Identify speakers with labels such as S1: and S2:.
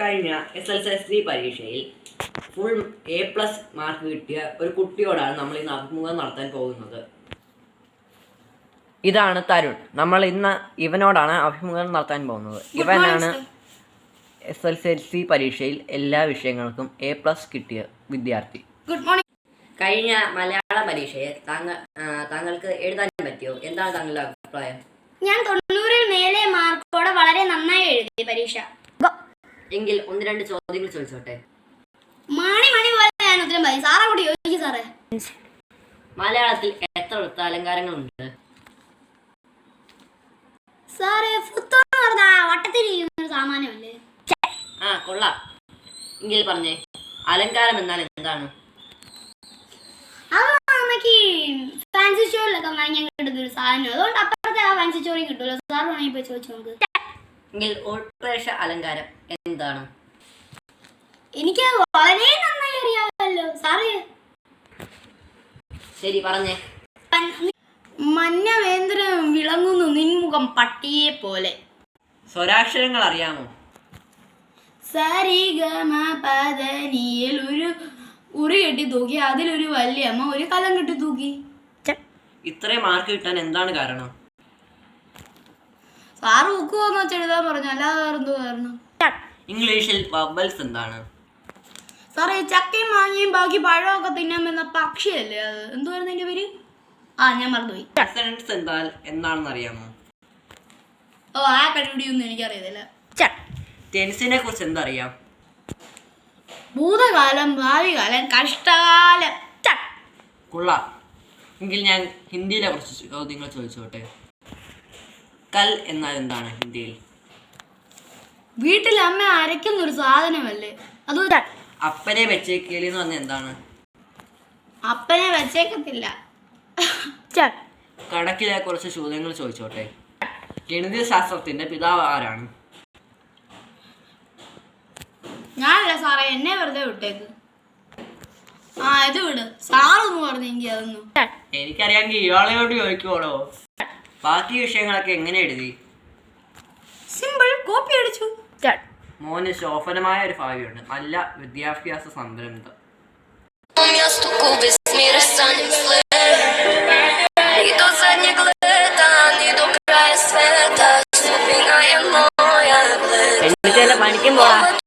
S1: കഴിഞ്ഞ S L S D പരീക്ഷയിൽ full A plus mark കിട്ടിയ ഒരു കുട്ടിയോടാണ് നമ്മൾ ഇന്ന് അഭിമുഖം നടത്താൻ പോകുന്നത്. ഇതാണ് തരുൺ. നമ്മൾ ഇന്ന് ഇവനോടാണ് അഭിമുഖം നടത്താൻ പോകുന്നത്. ഇവനാണ് എസ് എൽ എൽ സി പരീക്ഷയിൽ എല്ലാ വിഷയങ്ങൾക്കും എ പ്ലസ് കിട്ടിയ വിദ്യാർത്ഥി.
S2: ഗുഡ് മോർണിംഗ്
S1: കഴിഞ്ഞ മലയാള പരീക്ഷയെ താങ്കൾ താങ്കൾക്ക് എഴുതാൻ പറ്റിയോ? എന്താണ് താങ്കളുടെ അഭിപ്രായം?
S2: ഞാൻ തൊണ്ണൂറിൽ മേലെ മാർക്കോടെ വളരെ നന്നായി എഴുതി പരീക്ഷ.
S1: എങ്കിൽ ഒന്ന് രണ്ട് ചോദ്യങ്ങൾ ചോദിച്ചോട്ടെ?
S2: മണി മണി പോലെ ഞാൻ ഉത്തരം പറയും. സാറാ കൂടി ചോദിക്കും സാറേ.
S1: മലയാളത്തിൽ എത്ര വൃത്താലങ്കാരങ്ങളുണ്ട്?
S2: സാറേ ഫുത്തോന്ന് പറഞ്ഞാ വട്ടത്തിൽ ഒരു സാമാനമല്ലേ
S1: ആ കൊള്ളാം. എങ്കിൽ പറഞ്ഞേ അലങ്കാരം എന്നാൽ എന്താണ്?
S2: അത് നമുക്ക് ഫാൻസി സ്റ്റോറിലൊക്കെ വാങ്ങിക്കാൻ കിട്ടുന്ന ഒരു സാധനം. അതുകൊണ്ട് അപ്പുറത്തെ ആ ഫാൻസി സ്റ്റോറിൽ കിട്ടുമല്ലോ സാർ വേണമെങ്കിൽ പോയി ചോദിച്ചു നോക്ക്.
S1: എങ്കിൽ ഉൾപ്രേക്ഷ അലങ്കാരം എന്താണ്?
S2: എനിക്ക് വളരെ നന്നായി അറിയാമല്ലോ സാറേ.
S1: ശരി പറഞ്ഞേ.
S2: മഞ്ഞവേന്ദ്രൻ വിളങ്ങുന്നു നിൻമുഖം പട്ടിയെ പോലെ.
S1: സ്വരാക്ഷരങ്ങൾ അറിയാമോ?
S2: സരിഗമ പദനിയിൽ ഒരു ഉറി കെട്ടി തൂക്കി അതിലൊരു വല്യമ്മ ഒരു കലം കെട്ടി തൂക്കി.
S1: ഇത്രയും മാർക്ക് കിട്ടാൻ എന്താണ് കാരണം?
S2: സാറ് ഉക്കുവെന്ന് വെച്ചെഴുതാൻ പറഞ്ഞു അല്ലാതെ വേറെന്തോ കാരണം.
S1: ഇംഗ്ലീഷിൽ വവൽസ് എന്താണ്?
S2: സാറേ ചക്കയും മാങ്ങയും ബാക്കി പഴമൊക്കെ തിന്നാൻ വന്ന പക്ഷിയല്ലേ അത്? എന്തുവായിരുന്നു എന്റെ പേര്? ആ ഞാൻ മറന്നുപോയി.
S1: കൺസണൻസ് എന്നാൽ എന്താണെന്ന് അറിയാമോ
S2: ഓ ആ കണ്ടുപിടിയൊന്നും എനിക്കറിയത്തില്ല.
S1: ടെൻസിനെ കുറിച്ച് എന്തറിയാം?
S2: ഭൂതകാലം ഭാവി കാലം കഷ്ടകാലം
S1: കൊള്ളാം. എങ്കിൽ ഞാൻ ഹിന്ദിയിലെ കുറച്ച് ചോദ്യങ്ങൾ ചോദിച്ചോട്ടെ? കൽ എന്നാൽ എന്താണ് ഹിന്ദിയിൽ?
S2: വീട്ടിൽ അമ്മ അരയ്ക്കുന്ന ഒരു സാധനമല്ലേ? അത്
S1: അപ്പനെ വെച്ചേക്കൽ എന്ന് പറഞ്ഞാൽ എന്താണ്?
S2: അപ്പനെ വെച്ചേക്കത്തില്ല.
S1: കടക്കിലെ കുറച്ച് ചോദ്യങ്ങൾ ചോദിച്ചോട്ടെ. ഗണിത ശാസ്ത്രത്തിന്റെ പിതാവ് ആരാണ്?
S2: ഞാനല്ല സാറേ എന്നെ വെറുതെ വിട്ടേക്ക്. ആ ഇത് വിട്. സാറൊന്ന് പറഞ്ഞെങ്കിൽ അതൊന്നും.
S1: എനിക്കറിയാമെങ്കിൽ ഇയാളെയോട് ചോദിക്കുവാണോ. ബാക്കി വിഷയങ്ങളൊക്കെ എങ്ങനെ എഴുതി?
S2: സിമ്പിൾ കോപ്പി അടിച്ചു.
S1: മോന് ശോഭനമായ ഒരു ഭാവിയുണ്ട് നല്ല വിദ്യാഭ്യാസ സംരംഭം എന്നിട്ട് പണിക്കും പോവാ